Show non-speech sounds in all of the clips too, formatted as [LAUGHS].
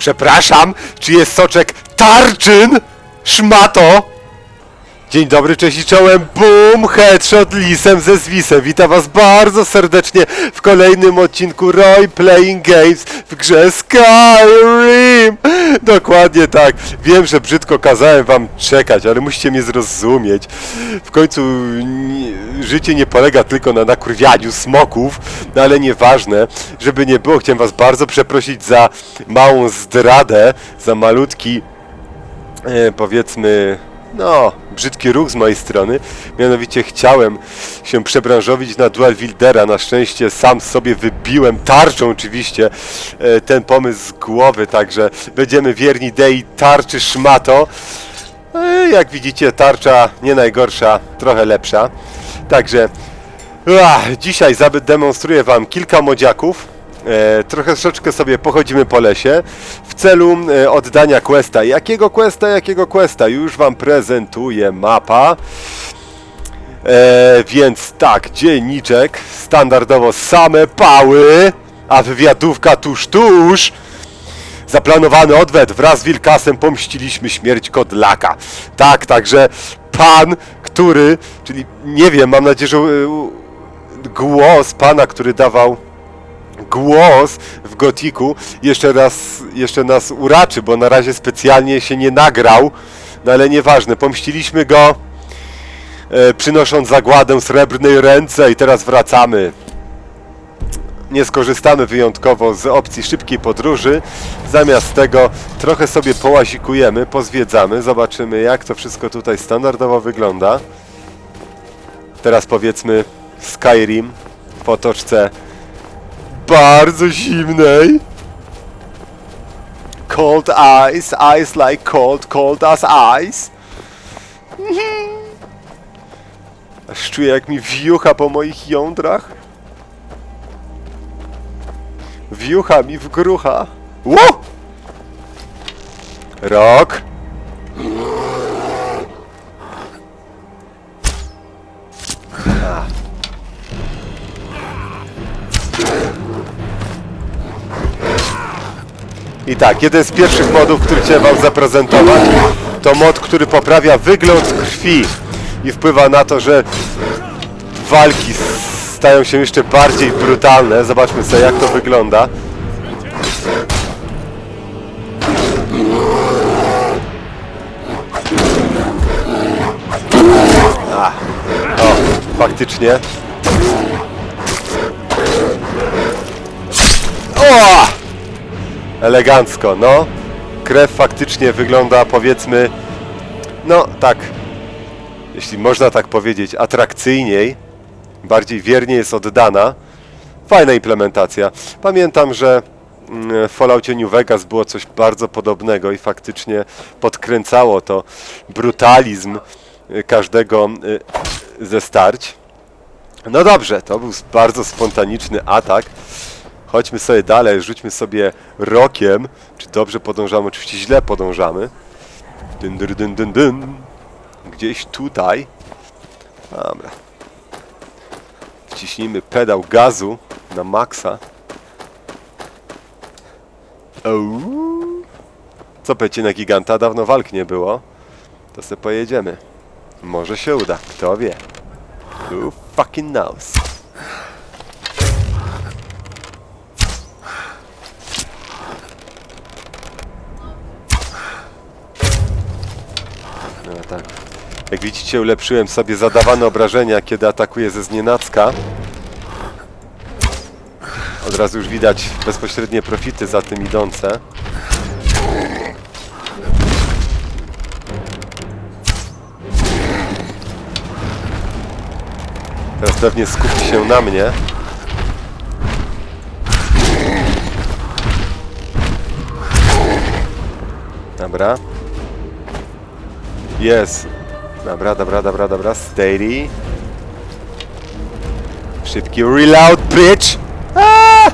Przepraszam, czy jest soczek tarczyn? Szmato! Dzień dobry, cześć i czołem, boom, headshot lisem ze zwisem. Witam was bardzo serdecznie w kolejnym odcinku Roy Playing Games w grze Skyrim. Dokładnie tak. Wiem, że brzydko kazałem wam czekać, ale musicie mnie zrozumieć. W końcu życie nie polega tylko na nakurwianiu smoków, no ale nieważne, żeby nie było, chciałem was bardzo przeprosić za małą zdradę, za malutki e, powiedzmy, no, brzydki ruch z mojej strony. Mianowicie chciałem się przebranżowić na Dual Wildera. Na szczęście sam sobie wybiłem tarczą oczywiście e, ten pomysł z głowy, także będziemy wierni Dei tarczy szmato. E, jak widzicie, tarcza nie najgorsza, trochę lepsza. Także Ach, dzisiaj zademonstruję Wam kilka modziaków. E, trochę troszeczkę sobie pochodzimy po lesie w celu e, oddania questa. Jakiego questa, jakiego questa? Już Wam prezentuję mapa. E, więc tak, dzienniczek, standardowo same pały, a wywiadówka tuż, tuż. Zaplanowany odwet wraz z Wilkasem pomściliśmy śmierć Kodlaka. Tak, także pan, który, czyli nie wiem, mam nadzieję, że e, głos pana, który dawał głos w Gotiku jeszcze raz, jeszcze nas uraczy, bo na razie specjalnie się nie nagrał, no ale nieważne, pomściliśmy go e, przynosząc zagładę srebrnej ręce i teraz wracamy. Nie skorzystamy wyjątkowo z opcji szybkiej podróży. Zamiast tego trochę sobie połazikujemy, pozwiedzamy, zobaczymy jak to wszystko tutaj standardowo wygląda. Teraz powiedzmy Skyrim w otoczce bardzo zimnej. Cold ice, ice like cold, cold as ice. Aż czuję jak mi wiucha po moich jądrach. Wiucha mi w grucha. Ło! Rok. I tak, jeden z pierwszych modów, który chciałem Wam zaprezentować, to mod, który poprawia wygląd krwi i wpływa na to, że walki stają się jeszcze bardziej brutalne. Zobaczmy sobie, jak to wygląda. A, o, faktycznie. Elegancko, no. Krew faktycznie wygląda, powiedzmy, no tak, jeśli można tak powiedzieć, atrakcyjniej, bardziej wiernie jest oddana. Fajna implementacja. Pamiętam, że mm, w Falloutie New Vegas było coś bardzo podobnego i faktycznie podkręcało to brutalizm y, każdego y, ze starć. No dobrze, to był bardzo spontaniczny atak. Chodźmy sobie dalej, rzućmy sobie rokiem. Czy dobrze podążamy? Oczywiście źle podążamy. Dyn, dyn, dyn, dyn, dyn. Gdzieś tutaj. Dobra. Wciśnijmy pedał gazu na maksa. Ouu. Co powiecie na giganta? Dawno walk nie było. To sobie pojedziemy. Może się uda, kto wie. Who fucking knows? Tak. Jak widzicie, ulepszyłem sobie zadawane obrażenia, kiedy atakuję ze znienacka. Od razu już widać bezpośrednie profity za tym idące. Teraz pewnie skupi się na mnie. Dobra. Jest. Dobra, dobra, dobra, dobra. Steady. Szybki reload, bitch! Aaa!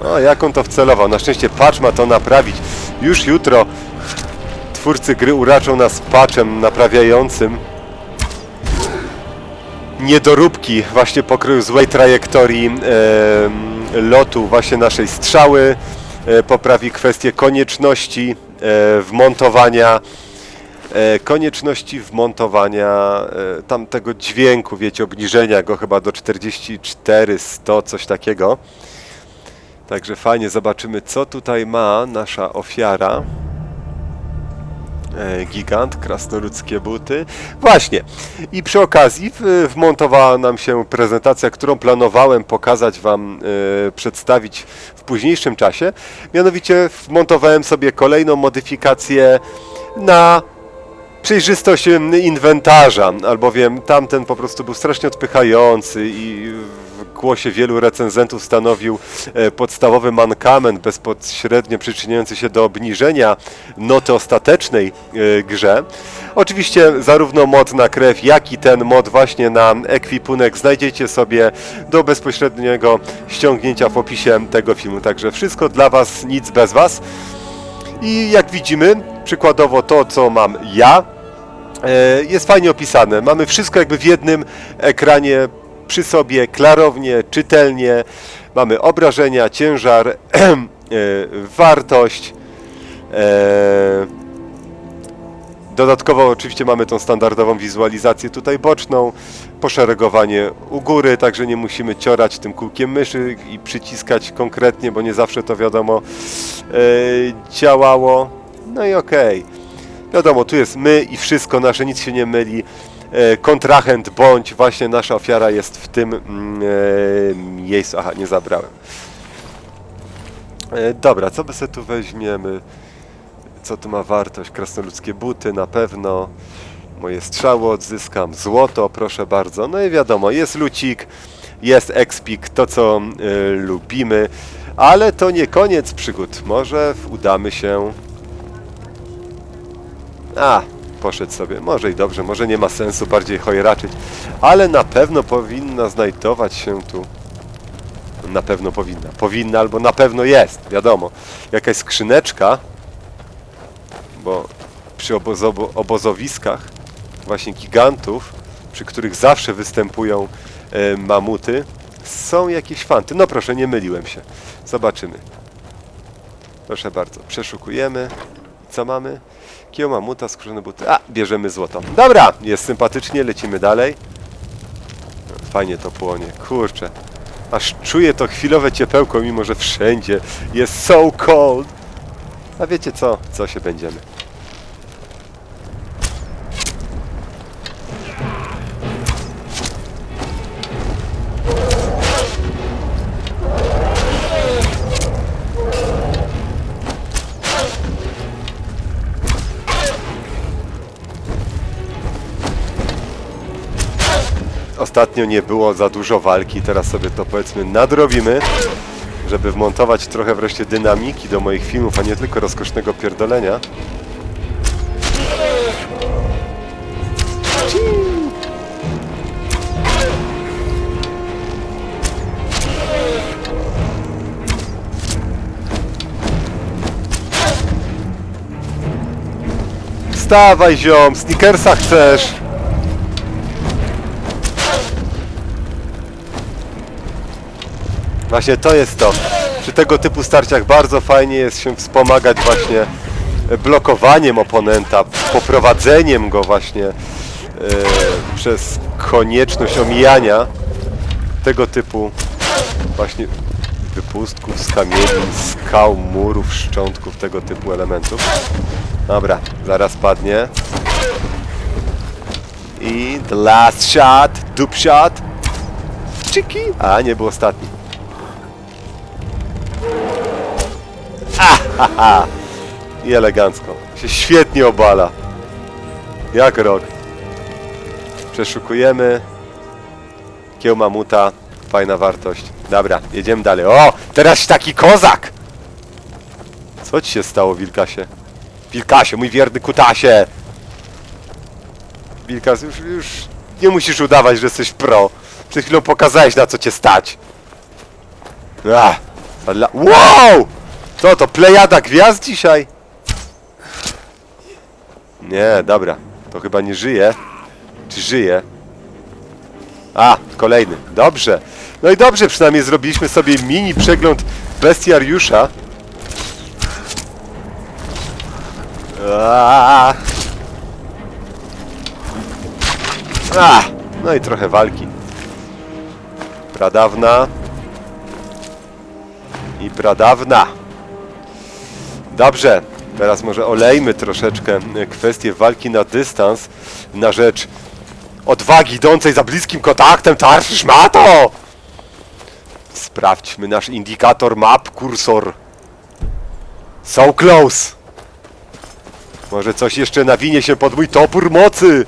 O, jak on to wcelował? Na szczęście patch ma to naprawić. Już jutro twórcy gry uraczą nas patchem naprawiającym niedoróbki właśnie pokroju złej trajektorii em, lotu właśnie naszej strzały e, poprawi kwestię konieczności e, wmontowania e, konieczności wmontowania e, tamtego dźwięku, wiecie, obniżenia go chyba do 44, 100, coś takiego. Także fajnie, zobaczymy co tutaj ma nasza ofiara. E, Gigant, krasnoludzkie buty. Właśnie. I przy okazji wmontowała nam się prezentacja, którą planowałem pokazać Wam, e, przedstawić w późniejszym czasie. Mianowicie wmontowałem sobie kolejną modyfikację na przejrzystość inwentarza, albowiem tamten po prostu był strasznie odpychający i głosie wielu recenzentów stanowił e, podstawowy mankament bezpośrednio przyczyniający się do obniżenia noty ostatecznej e, grze. Oczywiście zarówno mod na krew, jak i ten mod właśnie na ekwipunek znajdziecie sobie do bezpośredniego ściągnięcia w opisie tego filmu. Także wszystko dla Was, nic bez Was. I jak widzimy, przykładowo to, co mam ja, e, jest fajnie opisane. Mamy wszystko jakby w jednym ekranie przy sobie, klarownie, czytelnie. Mamy obrażenia, ciężar, [CLEARS THROAT] e, wartość. e, Dodatkowo oczywiście mamy tą standardową wizualizację tutaj boczną, poszeregowanie u góry, także nie musimy ciorać tym kółkiem myszy i przyciskać konkretnie, bo nie zawsze to wiadomo e, działało. No i okej. Wiadomo, tu jest my i wszystko nasze, nic się nie myli. E, kontrahent bądź właśnie nasza ofiara jest w tym mm, e, miejscu. Aha, nie zabrałem. E, dobra, co by sobie tu weźmiemy? Co tu ma wartość? Krasnoludzkie buty na pewno. Moje strzały odzyskam. Złoto, proszę bardzo. No i wiadomo, jest lucik, jest expik, to co lubimy. Ale to nie koniec przygód. Może udamy się... A, poszedł sobie. Może i dobrze, może nie ma sensu bardziej chojraczyć. Ale na pewno powinna znajdować się tu... Na pewno powinna. Powinna albo na pewno jest, wiadomo. Jakaś skrzyneczka, bo przy obozo- obozowiskach właśnie gigantów, przy których zawsze występują e, mamuty, są jakieś fanty. No proszę, nie myliłem się. Zobaczymy. Proszę bardzo, przeszukujemy. Co mamy? Kieł mamuta, skórzane buty. A, bierzemy złoto. Dobra, jest sympatycznie, lecimy dalej. Fajnie to płonie, kurczę. Aż czuję to chwilowe ciepełko, mimo że wszędzie jest so cold. A wiecie co? Co się będziemy? Ostatnio nie było za dużo walki, teraz sobie to powiedzmy nadrobimy, żeby wmontować trochę wreszcie dynamiki do moich filmów, a nie tylko rozkosznego pierdolenia. Wstawaj ziom, sneakersa chcesz! Właśnie to jest to. Przy tego typu starciach bardzo fajnie jest się wspomagać właśnie blokowaniem oponenta, poprowadzeniem go właśnie e, przez konieczność omijania tego typu właśnie wypustków z kamieni, skał, murów, szczątków, tego typu elementów. Dobra, zaraz padnie. I the last shot, dup shot. Czyki! A, nie był ostatni. [LAUGHS] I elegancko. Się świetnie obala. Jak rok. Przeszukujemy. Kieł mamuta. Fajna wartość. Dobra, jedziemy dalej. O! Teraz taki kozak! Co ci się stało, Wilkasie? Wilkasie, mój wierny kutasie! Wilkas, już, już nie musisz udawać, że jesteś pro. Przed chwilą pokazałeś, na co cię stać. Ale... Wow! Co to, plejada gwiazd dzisiaj? Nie, dobra. To chyba nie żyje. Czy żyje? A, kolejny. Dobrze. No i dobrze, przynajmniej zrobiliśmy sobie mini przegląd bestiariusza. Aaaa! A, no i trochę walki. Pradawna. I pradawna. Dobrze, teraz może olejmy troszeczkę e, kwestię walki na dystans na rzecz odwagi idącej za bliskim kontaktem tarczy szmato! Sprawdźmy nasz indikator map, kursor. So close! Może coś jeszcze nawinie się pod mój topór mocy!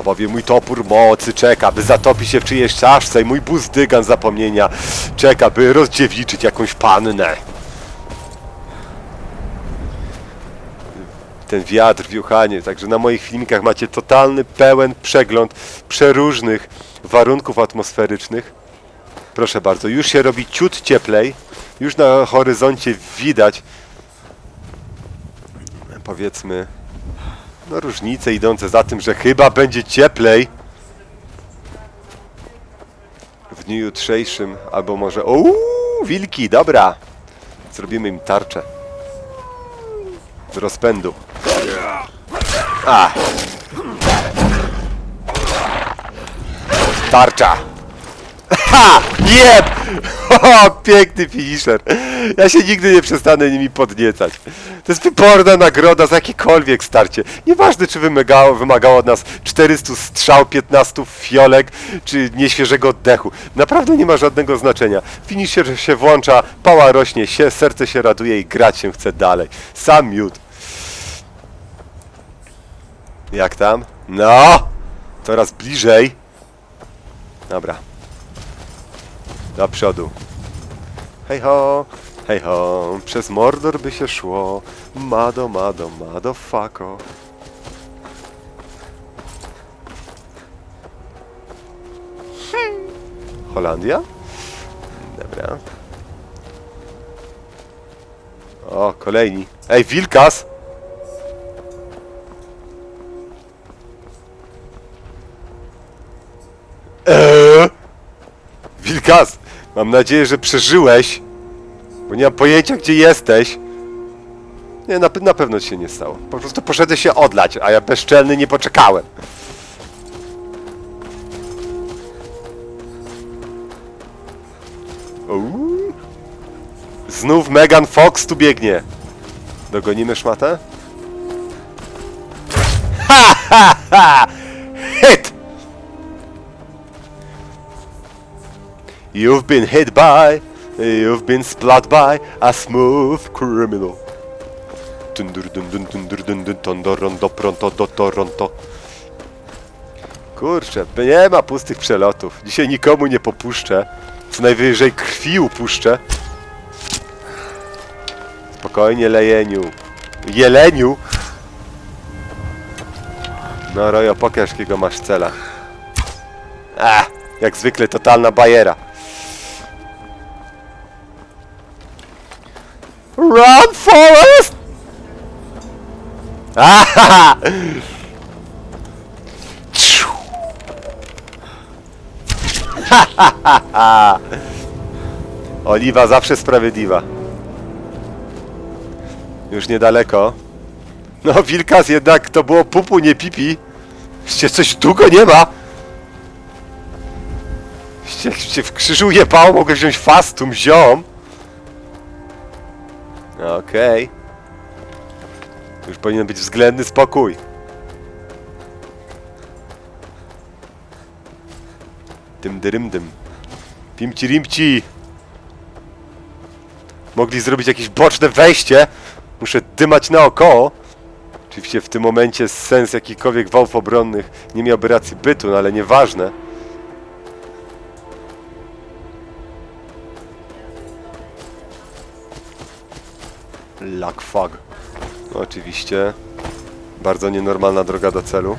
A bowiem mój topór mocy czeka, by zatopić się w czyjejś czaszce i mój buzdygan zapomnienia czeka, by rozdziewiczyć jakąś pannę. Ten wiatr, wiuchanie, także na moich filmikach macie totalny, pełen przegląd przeróżnych warunków atmosferycznych. Proszę bardzo, już się robi ciut cieplej, już na horyzoncie widać powiedzmy no różnice idące za tym, że chyba będzie cieplej w dniu jutrzejszym, albo może uuu, wilki, dobra. Zrobimy im tarczę z rozpędu. A. Tarcza ha, jeb [LAUGHS] o, piękny finisher ja się nigdy nie przestanę nimi podniecać to jest wyborna nagroda za jakiekolwiek starcie. Nieważne, czy wymagało, wymagało od nas 400 strzał, 15 fiolek, czy nieświeżego oddechu. Naprawdę nie ma żadnego znaczenia. Finisher się włącza, pała rośnie, się, serce się raduje i grać się chce dalej. Sam miód. Jak tam? No! Coraz bliżej. Dobra. Do przodu. Hej ho, hej ho, przez Mordor by się szło. Mado, mado, mado, fako. Holandia? Dobra. O, kolejni. Ej, Wilkas! Wilkas, mam nadzieję, że przeżyłeś, bo nie mam pojęcia, gdzie jesteś. Nie, na, na pewno ci się nie stało. Po prostu poszedłem się odlać, a ja bezczelny nie poczekałem. Uuu. Znów Megan Fox tu biegnie. Dogonimy szmatę? Ha, ha, ha! Hit! You've been hit by, you've been splat by a smooth criminal. Kurczę, nie ma pustych przelotów. Dzisiaj nikomu nie popuszczę. Co najwyżej krwi upuszczę. Spokojnie, lejeniu. Jeleniu! No Rojo, pokaż jakiego masz cela. A, jak zwykle totalna bajera. Run, Forest! Ahaha! [LAUGHS] Ciu. Ha, ha, ha, ha. Oliwa zawsze sprawiedliwa. Już niedaleko. No, Wilkas jednak to było pupu, nie pipi. Jeszcze coś długo nie ma. Jak się w krzyżu jebało, mogę wziąć fastum, ziom. Okej. Już powinien być względny spokój. Dym dyrym. Pimci rimci. Mogli zrobić jakieś boczne wejście. Muszę dymać naokoło. Oczywiście w tym momencie sens jakichkolwiek wałów obronnych nie miałby racji bytu, no ale nieważne. Luck fog. Oczywiście. Bardzo nienormalna droga do celu.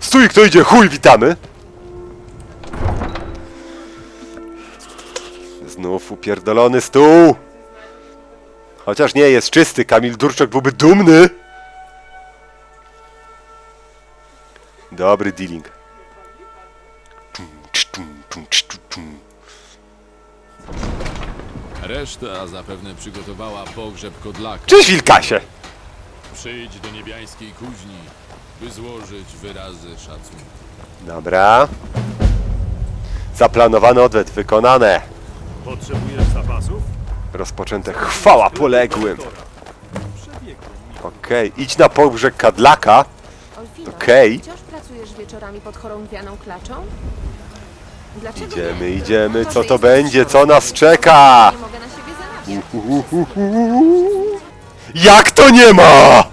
Stój, kto idzie? Chuj, witamy! Znów upierdolony stół! Chociaż nie jest czysty, Kamil Durczak byłby dumny! Dobry dealing. Tum, tum, tum, tum. Reszta zapewne przygotowała pogrzeb kodlaka. Cześć Wilkasie! Przyjdź do niebiańskiej kuźni, by złożyć wyrazy szacunku. Dobra. Zaplanowany odwet wykonane. Potrzebujesz zapasów? Rozpoczęte chwała poległym. Okej, idź na pogrzeb Kadlaka. Olfino, Okej. wciąż pracujesz wieczorami pod chorągwianą klaczą? Dlaczego Idziemy, nie? idziemy, co to będzie, co nas czeka? Nie mogę na siebie zarabiać. Jak to nie ma?